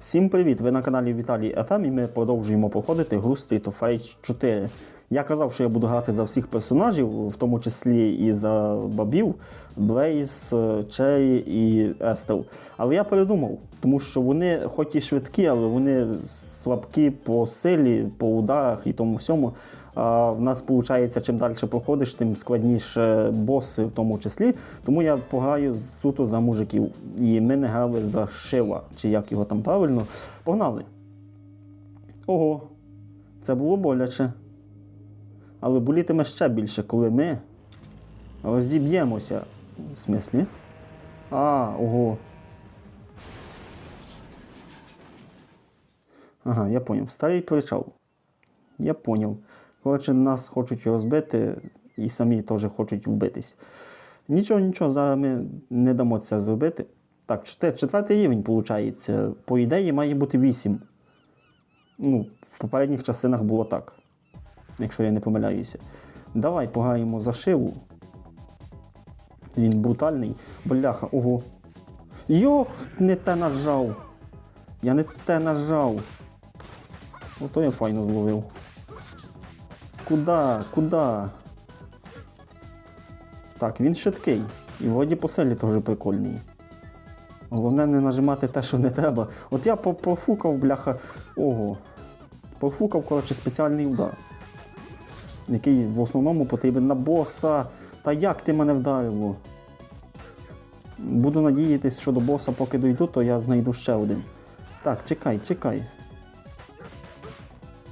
Всім привіт! Ви на каналі Віталій FM і ми продовжуємо проходити гру Street of Rage 4. Я казав, що я буду грати за всіх персонажів, в тому числі і за бабів, Блейз, Чері і Естел. Але я передумав, тому що вони, хоч і швидкі, але вони слабкі по силі, по ударах і тому всьому. А в нас виходить, чим далі проходиш, тим складніше боси в тому числі. Тому я пограю суто за мужиків. І ми не грали за Шива, чи як його там правильно. Погнали. Ого, це було боляче. Але болітиме ще більше, коли ми розіб'ємося. В смислі? А, ого. Ага, я поняв. Старий причал. Я поняв. Коротше, нас хочуть розбити і самі теж хочуть вбитись. Нічого, нічого, зараз ми не дамо це зробити. Так, четвертий рівень, виходить. По ідеї має бути 8. Ну, в попередніх частинах було так. Якщо я не помиляюся. Давай пограємо за шиву. Він брутальний. Бляха, ого. Йох, не те нажав. Я не те нажав. Ото я файно зловив. Куда? Куда? Так, він швидкий. І вроді по селі теж прикольний. Головне не нажимати те, що не треба. От я пофукав, бляха. Ого. Пофукав, коротше, спеціальний удар. Який в основному потрібен на боса. Та як ти мене вдарило? Буду надіятись, що до боса, поки дойду, то я знайду ще один. Так, чекай, чекай.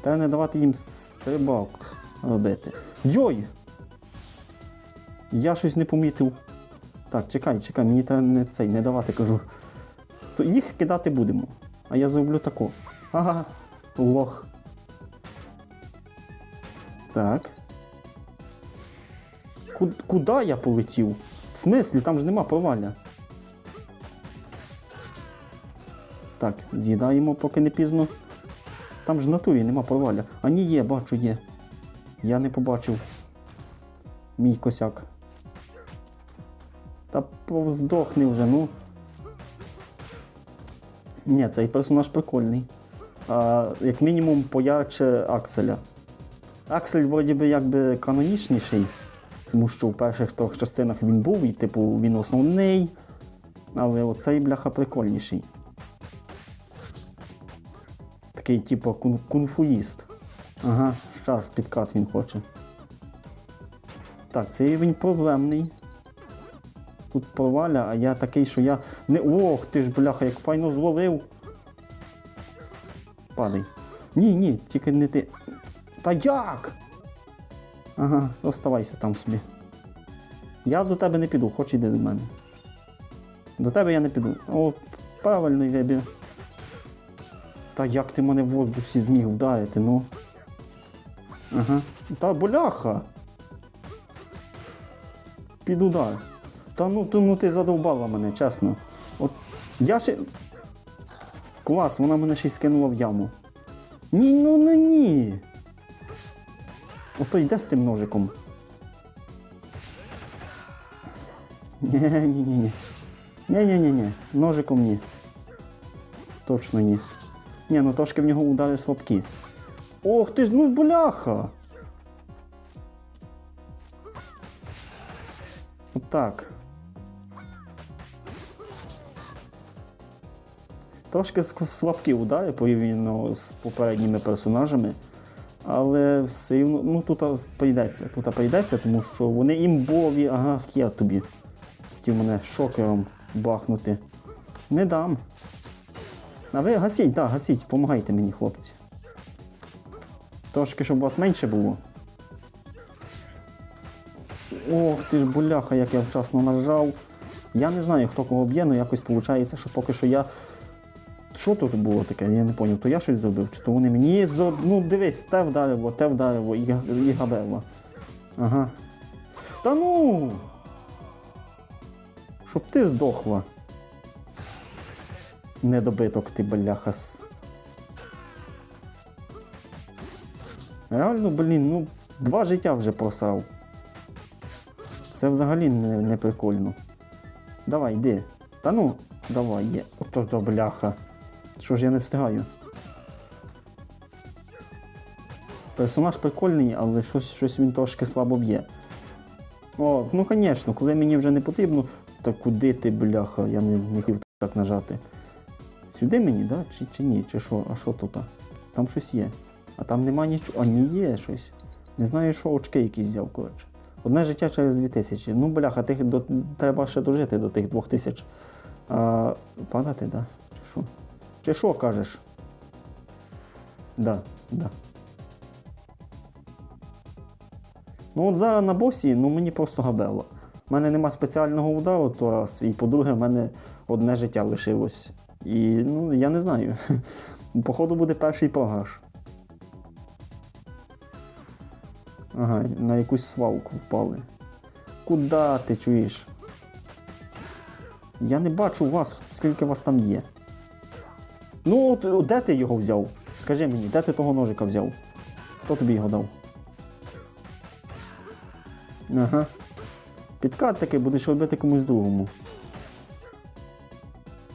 Треба не давати їм стрибок робити. Йой! Я щось не помітив. Так, чекай, чекай, мені треба не цей, не давати, кажу. То їх кидати будемо. А я зроблю тако. Ага, лох. Так. Ку- Куди я полетів? В смислі, там ж нема проваля. Так, з'їдаємо, поки не пізно. Там ж в натурі нема проваля. А ні, є, бачу, є. Я не побачив. Мій косяк. Та повздохни вже, ну. Ні, цей персонаж прикольний. А, як мінімум поярче Акселя. Аксель вроді би якби канонічніший, тому що в перших трьох частинах він був, і типу він основний. Але оцей бляха прикольніший. Такий, типу, кун- кунфуїст. Ага, щас підкат він хоче. Так, цей рівень проблемний. Тут проваля, а я такий, що я не. Ох, ти ж бляха, як файно зловив. Падай. Ні, ні, тільки не ти. Та як? Ага, оставайся там собі. Я до тебе не піду, хоч іди до мене. До тебе я не піду. О, правильний вибір. Та як ти мене в воздусі зміг вдарити, ну? Ага. Та бляха. Під удар. Та ну, ти, ну ти задовбала мене, чесно. От я ще. Клас, вона мене ще й скинула в яму. Ні, ну не ні. Ото йде з тим ножиком. Ні, ні, ні, ні. Ні, ні, ні, ні. Ножиком ні. Точно ні. Ні, ну трошки в нього удари слабкі. Ох ти ж, ну бляха! Отак. Трошки слабкі удари порівняно з попередніми персонажами. Але все рівно, ну тут прийдеться. Тут прийдеться, тому що вони імбові, ага, я тобі. Хотів мене шокером бахнути. Не дам. А ви гасіть, так, гасіть, допомагайте мені, хлопці. Трошки, щоб вас менше було. Ох ти ж буляха, як я вчасно нажав. Я не знаю, хто кого б'є, але якось виходить, що поки що я. Що тут було таке? Я не зрозумів, то я щось зробив, чи то вони мені зо... Ну дивись, те вдарило, те вдарило і, і габело. Ага. Та ну. Щоб ти здохла. Недобиток ти бляха. Реально, блін, ну, два життя вже просрав. Це взагалі не, не прикольно. Давай, йди. Та ну, давай, є. Ото то бляха. Що ж я не встигаю? Персонаж прикольний, але щось, щось він трошки слабо б'є. О, ну звісно, коли мені вже не потрібно, та куди ти, бляха, я не, не хотів так нажати. Сюди мені, да? Чи, чи ні? Чи що? А що тут? Там щось є. А там нема нічого. А ні, є щось. Не знаю, що очки якісь взяв, коротше. Одне життя через 2000. Ну, бляха, тих до, треба ще дожити до тих 2000. А, падати, да? Чи що? Чи що кажеш? Да, да. Ну от зараз на босі, ну мені просто габело. У мене нема спеціального удару, то раз, і по-друге, в мене одне життя лишилось. І ну, я не знаю. Походу буде перший програш. Ага, на якусь свалку впали. Куда ти чуєш? Я не бачу вас, скільки вас там є. Ну, де ти його взяв? Скажи мені, де ти того ножика взяв? Хто тобі його дав? Ага. Підкат такий будеш робити комусь другому.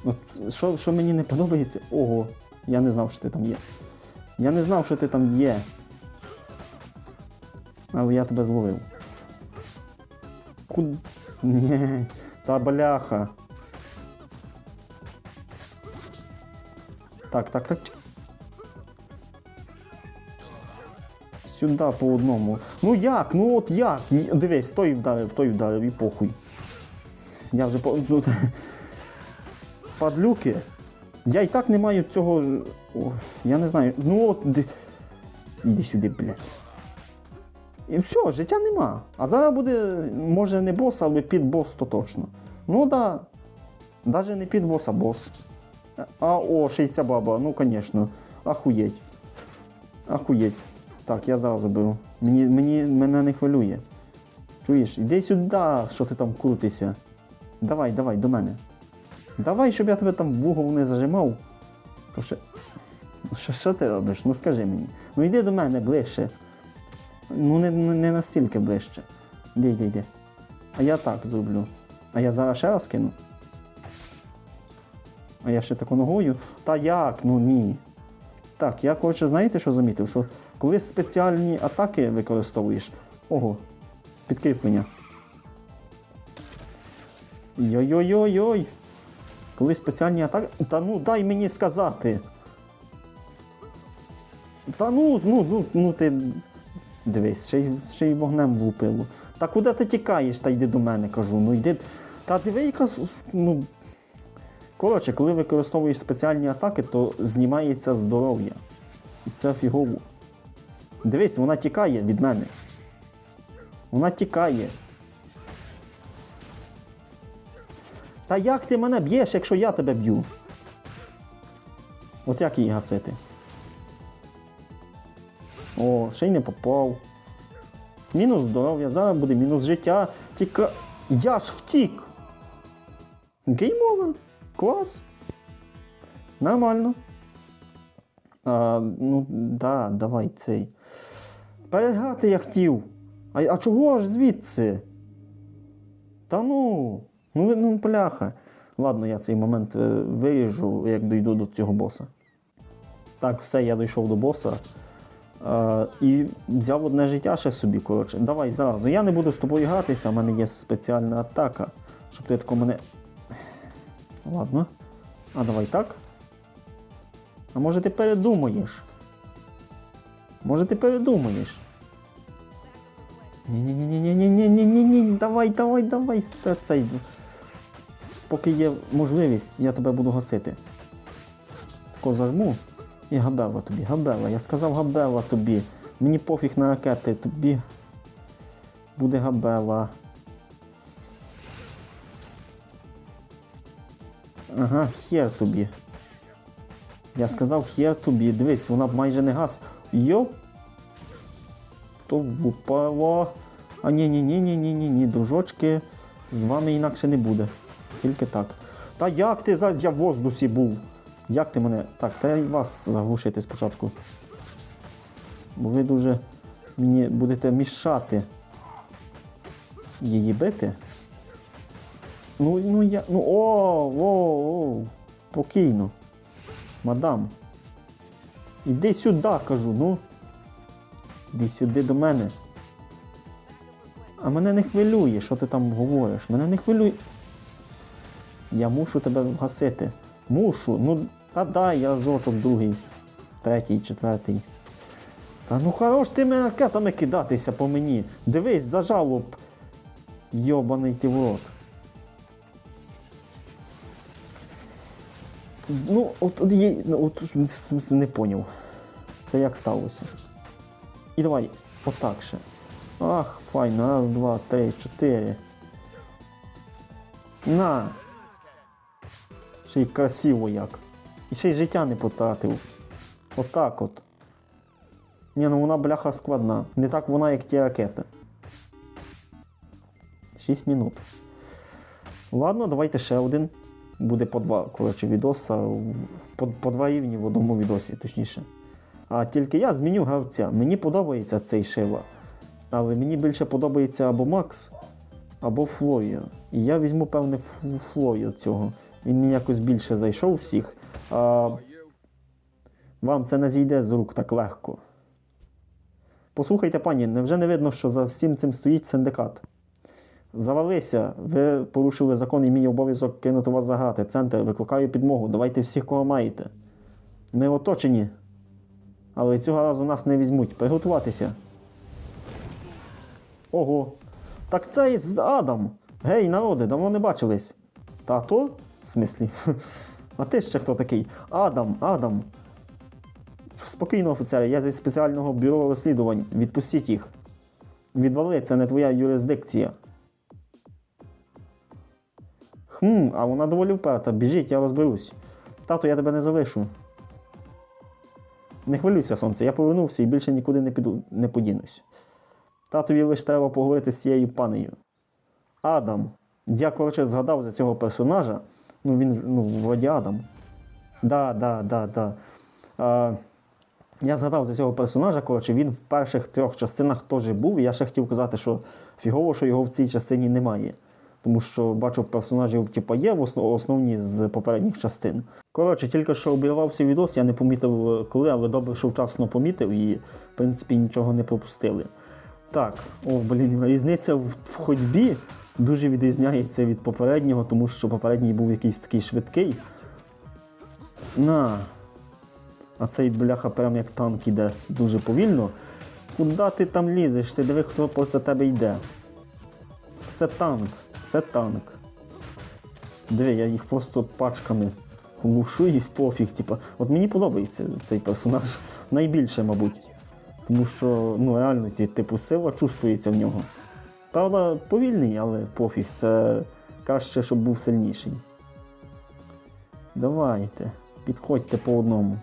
От, що, що мені не подобається? Ого, я не знав, що ти там є. Я не знав, що ти там є. Але я тебе зловив. Куд... Ні, та бляха. Так, так, так. Сюди по одному. Ну як? Ну от як? Дивись, той вдарив, той вдарив і похуй. Я вже по. ну, Падлюки. Я і так не маю цього. О, я не знаю. Ну от. Іди сюди, блядь. І все, життя нема. А зараз буде, може, не бос, але підбос, то точно. Ну да. Навіть не підбос, а бос. А о, ще й ця баба, ну звісно. Ахуєть. Ахуєть. Так, я зараз заберу. Мені, мені, мене не хвилює. Чуєш, іди сюди, що ти там крутишся. Давай, давай, до мене. Давай, щоб я тебе там в угол не зажимав. То Що, що ти робиш? Ну скажи мені. Ну йди до мене ближче. Ну не, не, настільки ближче. Іди, йди, йди. А я так зроблю. А я зараз ще раз кину. А я ще таку ногою. Та як? Ну ні. Так, я коротше, знаєте, що замітив? Що коли спеціальні атаки використовуєш. Ого, підкріплення. Йой-йой-йой-йой. Коли спеціальні атаки. Та ну дай мені сказати. Та ну, ну, ну, ну ти. Дивись, ще й, ще й вогнем влупило. Та куди ти тікаєш, та йди до мене, кажу. Ну йди. Та диви, яка. Ну... Коротше, коли використовуєш спеціальні атаки, то знімається здоров'я. І це фігово. Дивись, вона тікає від мене. Вона тікає. Та як ти мене б'єш, якщо я тебе б'ю? От як її гасити? О, ще й не попав. Мінус здоров'я, зараз буде мінус життя. Тільки я ж втік. Гейм овер. Клас. Нормально. А, ну, да, давай цей. Переграти я хотів. А, а чого ж звідси? Та ну, ну, ну пляха. Ладно, я цей момент е, виріжу, як дійду до цього боса. Так, все, я дійшов до боса. І взяв одне життя ще собі, коротше. Давай зараз. Ну я не буду з тобою гратися, в мене є спеціальна атака, щоб ти тако мене. Ладно. А давай так. А може ти передумаєш? Може ти передумаєш? Ні-ні-ні-ні-ні-ні-ні-ні-ні. Давай, давай, давай. Цей. Поки є можливість, я тебе буду гасити. Тако зажму. І габела тобі, габела. Я сказав габела тобі. Мені пофіг на ракети, тобі буде габела. Ага, хер тобі. Я сказав хер тобі. Дивись, вона майже не газ. Йо. То впало. А ні, ні, ні, ні, ні, ні, ні, дружочки, з вами інакше не буде. Тільки так. Та як ти зараз я в воздусі був? Як ти мене. Так, та й вас заглушити спочатку. Бо ви дуже мені будете мішати її бити. Ну, ну я. Ну, о, о, о, спокійно. Мадам. Іди сюди, кажу, ну. Іди сюди до мене. А мене не хвилює, що ти там говориш. Мене не хвилює. Я мушу тебе вгасити. Мушу. Ну, та дай я зочок другий, третій, четвертий. Та ну хорош тими ракетами кидатися по мені. Дивись, зажало. Йобаний ти в рот. Ну, от, от, є, ну, от смислі, не поняв. Це як сталося. І давай, отак ще. Ах, файно, раз, два, три, чотири. На. Ще й красиво як. І ще й життя не потратив. Отак от. Ні, ну вона бляха складна. Не так вона, як ті ракети. 6 минут. Ладно, давайте ще один. Буде по два, коротше, відоса. По, по два рівні в одному відосі, точніше. А тільки я зміню гравця. Мені подобається цей Шива. Але мені більше подобається або Макс, або Флоя. І я візьму, певне, Ф- Флою цього. Він мені якось більше зайшов всіх. Вам це не зійде з рук так легко. Послухайте, пані, невже не видно, що за всім цим стоїть синдикат? Завалися, ви порушили закон і мій обов'язок кинути вас заграти. Центр, викликаю підмогу. Давайте всіх, кого маєте. Ми оточені. Але цього разу нас не візьмуть. Приготуватися. Ого. Так це із Адам. Гей, народи, давно не бачились. Тато? В смислі? А ти ще хто такий? Адам, Адам. Спокійно, офіцери, я зі спеціального бюро розслідувань. Відпустіть їх. Відвали, це не твоя юрисдикція. Хм, а вона доволі вперта. Біжіть, я розберусь. Тато, я тебе не залишу. Не хвилюйся, сонце, я повернувся і більше нікуди не піду, не подінусь. Татові лише треба поговорити з цією панею. Адам. Я, коротше, згадав за цього персонажа. Ну, він ну, вроді Адам. Да, да, да, да. А, я згадав за цього персонажа, коротше, він в перших трьох частинах теж був. Я ще хотів казати, що фігово, що його в цій частині немає. Тому що бачу, персонажів типу, є в основ- основні з попередніх частин. Коротше, тільки що обірвався відос, я не помітив е, коли, але добре, що вчасно помітив і, в принципі, нічого не пропустили. Так, о, блін, різниця в ходьбі дуже відрізняється від попереднього, тому що попередній був якийсь такий швидкий. На. А цей бляха прям як танк іде дуже повільно. Куди ти там лізеш? Ти диви, хто проти тебе йде. Це танк, це танк. Диви, я їх просто пачками глушуюсь пофіг. Типа. От мені подобається цей персонаж найбільше, мабуть. Тому що ну, реально, типу, сила чувствується в нього. Правда, повільний, але пофіг, це краще, щоб був сильніший. Давайте, підходьте по одному.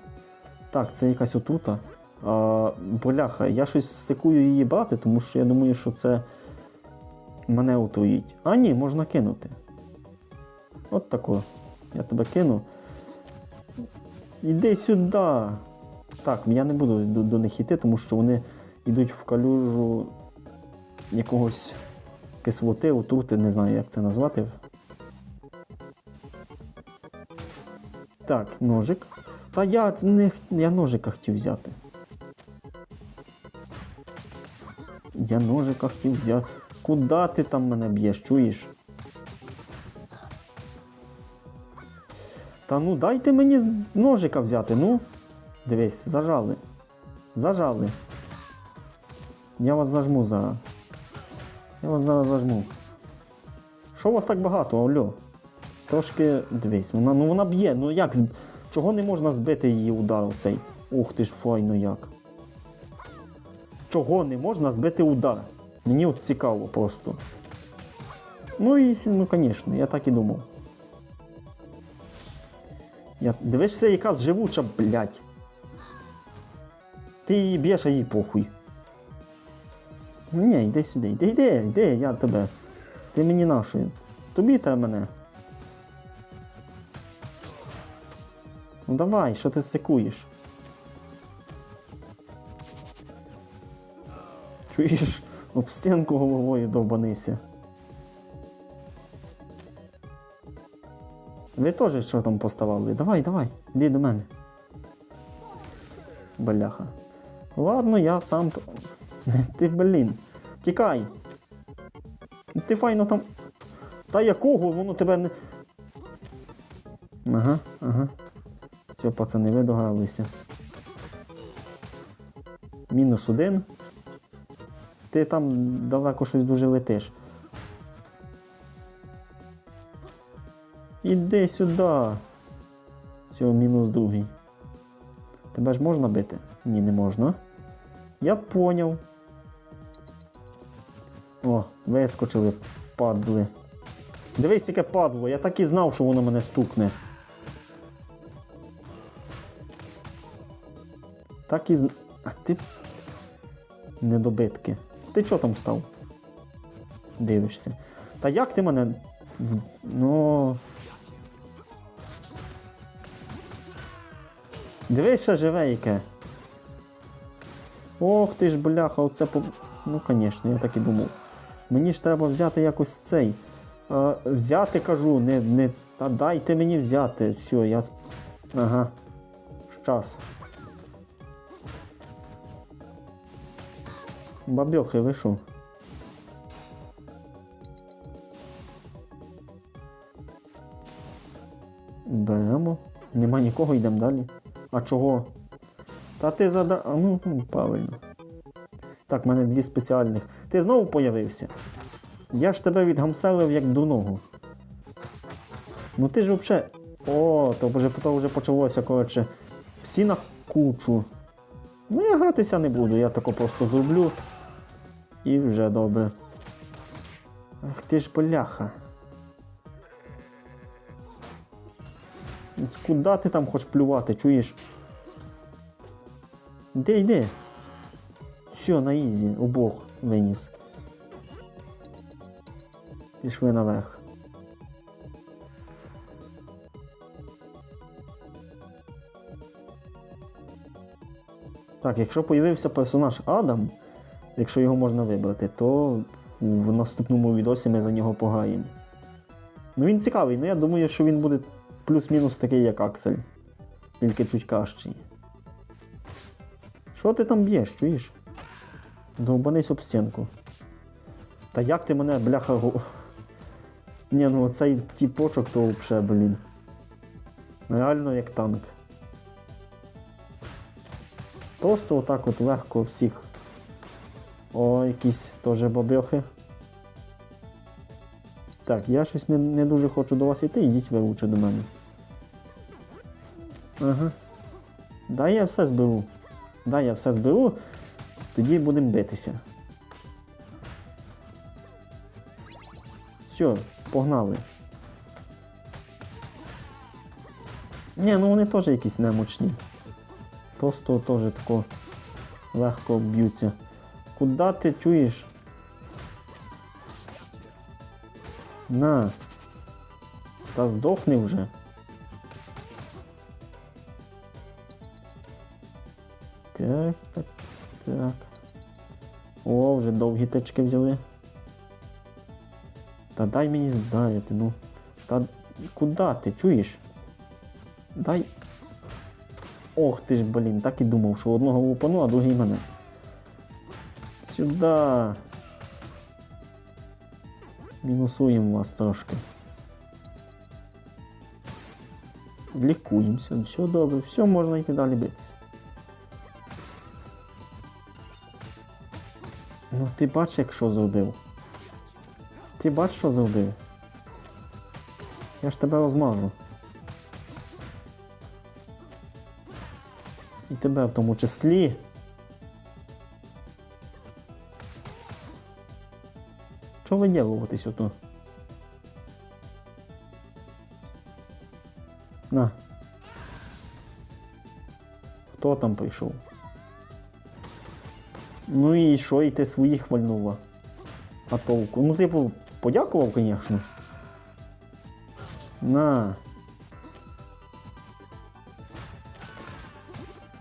Так, це якась отрута. А, бляха, я щось сикую її брати, тому що я думаю, що це мене отруїть. А ні, можна кинути. От тако. Я тебе кину. Іди сюди. Так, я не буду до, до них йти, тому що вони йдуть в калюжу якогось кислоти, отрути, не знаю, як це назвати. Так, ножик. Та я не я ножика хотів взяти. Я ножика хотів взяти. Куда ти там мене б'єш, чуєш? Та ну дайте мені ножика взяти, ну. Дивись, зажали. Зажали. Я вас зажму зараз. Я вас зараз зажму. Що у вас так багато, Олю? Трошки дивись, вона, ну вона б'є. Ну як? Чого не можна збити її удар оцей? Ух ти ж файно як. Чого не можна збити удар? Мені от цікаво просто. Ну і, ну, звісно, я так і думав. Я... Дивишся, яка живуча, блядь. Ти її б'єш, а їй похуй. Ну, Ні, йди сюди, йди, йди, йди, я тебе. Ти мені нашої. Тобі та мене. Ну давай, що ти секуєш? Чуєш, об стінку головою довбанися. Ви теж що там поставали? Давай, давай, іди до мене. Бляха. Ладно, я сам. Ти, блін. Тікай. Ти файно там. Та якого? Воно тебе не. Ага, ага. Все, пацани, ви догралися. Мінус один. Ти там далеко щось дуже летиш. Іди сюди. Все, мінус другий. Тебе ж можна бити? Ні, не можна. Я поняв. О, вискочили, падли. Дивись, яке падло, я так і знав, що воно мене стукне. Так і з... А ти. Недобитки. Ти чого там став? Дивишся. Та як ти мене. Ну. Дивись, ще живе яке. Ох ти ж, бляха, оце по. Ну, звісно, я так і думав. Мені ж треба взяти якось цей. А, взяти кажу, не, не. Та дайте мені взяти. Все, я. Ага. Щас. Бабьохи, ви що? Беремо. Нема нікого, йдемо далі. А чого? Та ти зада. А, ну, ну, правильно. Так, в мене дві спеціальних. Ти знову появився? Я ж тебе відгамселив як дурного. Ну ти ж взагалі. О, то вже, то вже почалося, коротше. Всі на кучу. Ну, я гратися не буду, я тако просто зроблю. І вже добре. Ах ти ж бляха. Куди ти там хочеш плювати, чуєш? Де йди? Все, на ізі, обох виніс. Пішли наверх. Так, якщо появився персонаж Адам, якщо його можна вибрати, то в наступному відосі ми за нього пограємо. Ну він цікавий, ну я думаю, що він буде плюс-мінус такий, як Аксель. Тільки чуть кращий. Що ти там б'єш, чуєш? Довбанись об стінку. Та як ти мене, бляха. гу- Ні, ну цей тіпочок то взагалі, блін. Реально як танк. Просто отак от легко всіх. О, якісь теж бабьохи. Так, я щось не, не дуже хочу до вас йти, йдіть ви лучше до мене. Ага. Дай я все зберу. Дай я все зберу, тоді будемо битися. Все, погнали. Ні, ну вони теж якісь немочні. Просто теж тако легко б'ються. Куда ти чуєш? На. Та здохни вже. Так, так, так. О, вже довгі тички взяли. Та дай мені вдарити, ну. Та куди ти чуєш? Дай. Ох ти ж, блін, так і думав, що одного лупану, а другий мене. Сюди. Мінусуємо вас трошки. Лікуємося, все добре, все, можна йти далі битися. Ну ти бач, як що зробив. Ти бач, що зробив. Я ж тебе розмажу. І тебе в тому числі. Чого виділуватись ото? На. Хто там прийшов? Ну і що, і ти своїх вальнула? А толку? Ну, типу, подякував, звісно. На.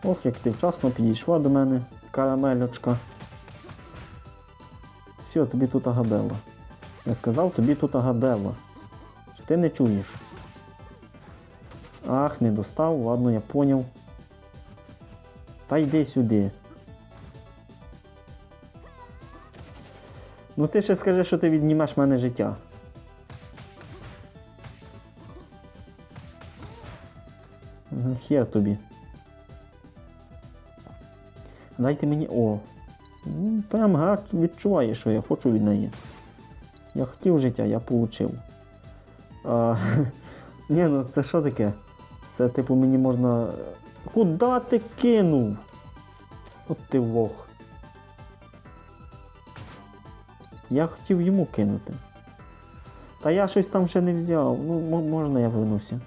Ох, як ти вчасно підійшла до мене, карамельочка. Все, тобі тут агабела. Я сказав, тобі тут агабела. Чи ти не чуєш? Ах, не достав, ладно, я поняв. Та йди сюди. Ну ти ще скажи, що ти віднімеш мене життя. Хер тобі. Дайте мені. О. Прям гад відчуває, що я хочу від неї. Я хотів життя, я получив. А, ні, ну це що таке? Це типу мені можна. Куда ти кинув? От ти лох. Я хотів йому кинути. Та я щось там ще не взяв. Ну, можна я вернуся.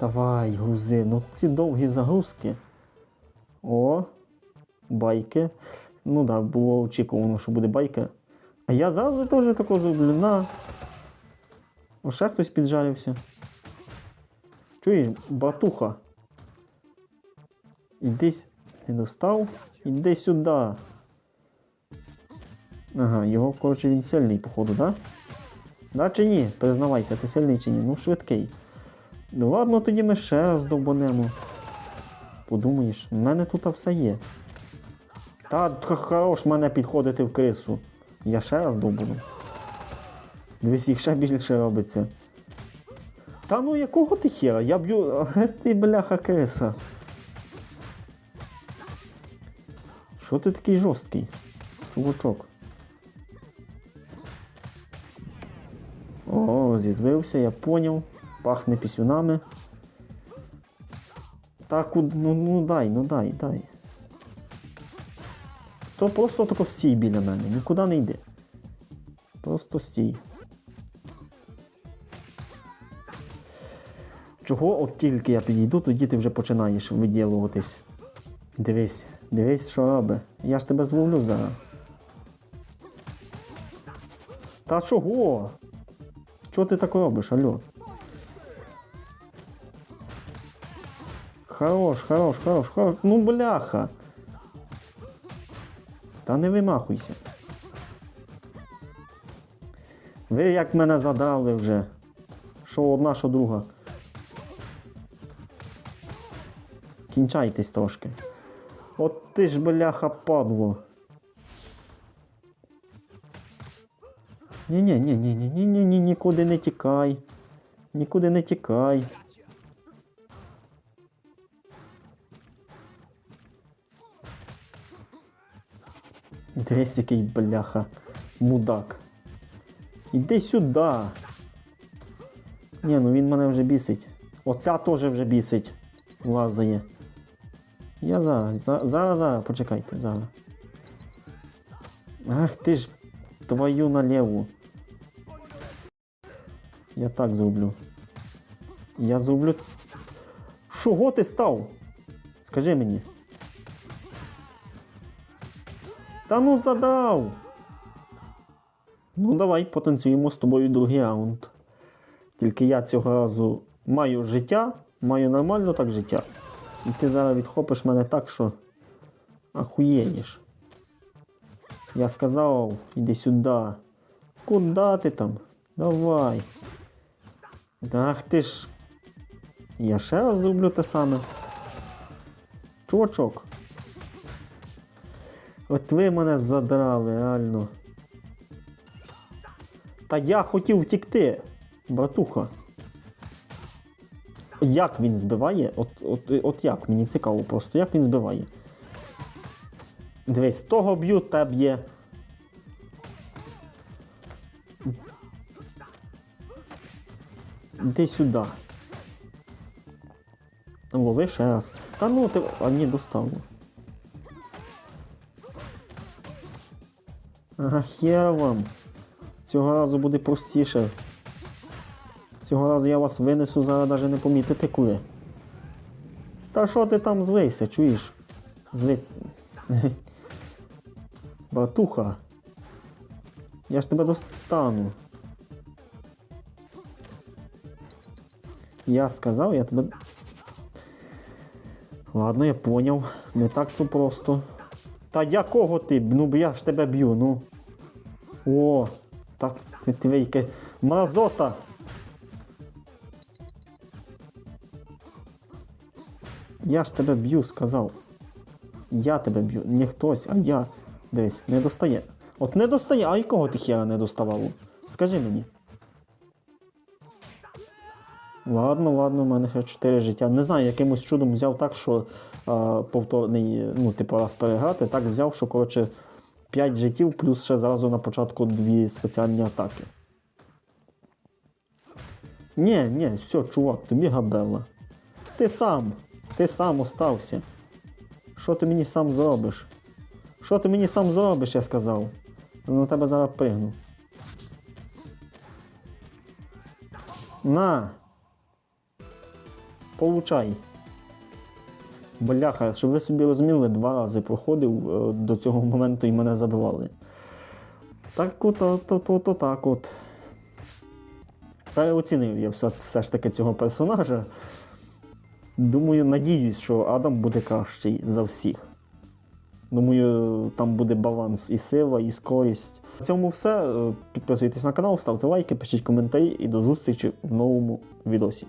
Давай, грузи. Ну ці довгі загрузки. О, байки. Ну так, да, було очікувано, що буде байка. А я завжди теж тако зроблю. На. О, ще хтось піджарився. Чуєш, батуха. Іди с- не достав. Іди сюди. Ага, його, коротше, він сильний, походу, да? Да чи ні? Признавайся, ти сильний чи ні? Ну, швидкий. Ну ладно, тоді ми ще раз довбанемо. Подумаєш, в мене тут все є. Та хорош мене підходити в крису. Я ще раз довбану. Дивись, їх ще більше робиться. Та ну якого ти хера? Я б'ю. Ти бляха криса. Що ти такий жорсткий? Чувачок. О, зізлився, я поняв. Пахне пісюнами. Так, ну, ну дай, ну дай, дай. То просто тако стій біля мене, нікуди не йди. Просто стій. Чого от тільки я підійду, тоді ти вже починаєш виділуватись. Дивись, дивись, що робить. Я ж тебе зловлю зараз. Та чого? Чого ти так робиш, алло? Хорош, хорош, хорош, хорош. Ну бляха. Та не вимахуйся. Ви як мене задали вже. Що одна, що друга. Кінчайтесь трошки. От ти ж бляха падло. Ні, ні, ні, ні, ні, ні, ні, ні, нікуди не тікай. Нікуди не тікай. Дивись, який бляха. Мудак. Іди сюди. Ні, ну він мене вже бісить. Оця теж вже бісить. Лазає. Я зараз, за- зараз, зараз, почекайте, зараз. Ах ти ж твою наліву. Я так зроблю. Я зроблю. Чого ти став? Скажи мені. Та ну задав. Ну, давай потанцюємо з тобою другий раунд. Тільки я цього разу маю життя, маю нормально так життя. І ти зараз відхопиш мене так, що ахуєєш. Я сказав, іди сюди. Куда ти там? Давай. Ах ти ж. Я ще раз зроблю те саме. Чувачок. От ви мене задрали, реально. Та я хотів втікти, братуха. Як він збиває? От, от, от як? Мені цікаво просто, як він збиває. Дивись, того б'ю, те б'є. Іди сюди. Лови ще раз. Та ну ти. А ні, доставлю. Ага, хер вам. Цього разу буде простіше. Цього разу я вас винесу, зараз навіть не помітите коли. Та що ти там злися, чуєш? Зли... Братуха. Я ж тебе достану. Я сказав, я тебе. Ладно, я поняв. Не так це просто. Та якого ти? Ну я ж тебе б'ю, ну. О, Так, ти, яке мразота. Я ж тебе б'ю, сказав. Я тебе б'ю. Не хтось, а я. Дивись, не достає. От не достає, а якого ти хера не доставав? Скажи мені. Ладно, ладно, у мене ще 4 життя. Не знаю, якимось чудом взяв так, що а, повторний, ну, типу, раз переграти, так взяв, що, коротше, 5 життів, плюс ще зразу на початку дві спеціальні атаки. Ні, ні, все, чувак, тобі габелла. Ти сам, ти сам остався. Що ти мені сам зробиш? Що ти мені сам зробиш, я сказав. На тебе зараз пригну. На. Получай. Бляха, щоб ви собі розуміли, два рази проходив е, до цього моменту і мене забивали. Так от, то, то, то так от. Переоцінив я все, все ж таки цього персонажа. Думаю, надіюсь, що Адам буде кращий за всіх. Думаю, там буде баланс і сила, і скорість. На цьому все. Е, Підписуйтесь на канал, ставте лайки, пишіть коментарі і до зустрічі в новому відосі.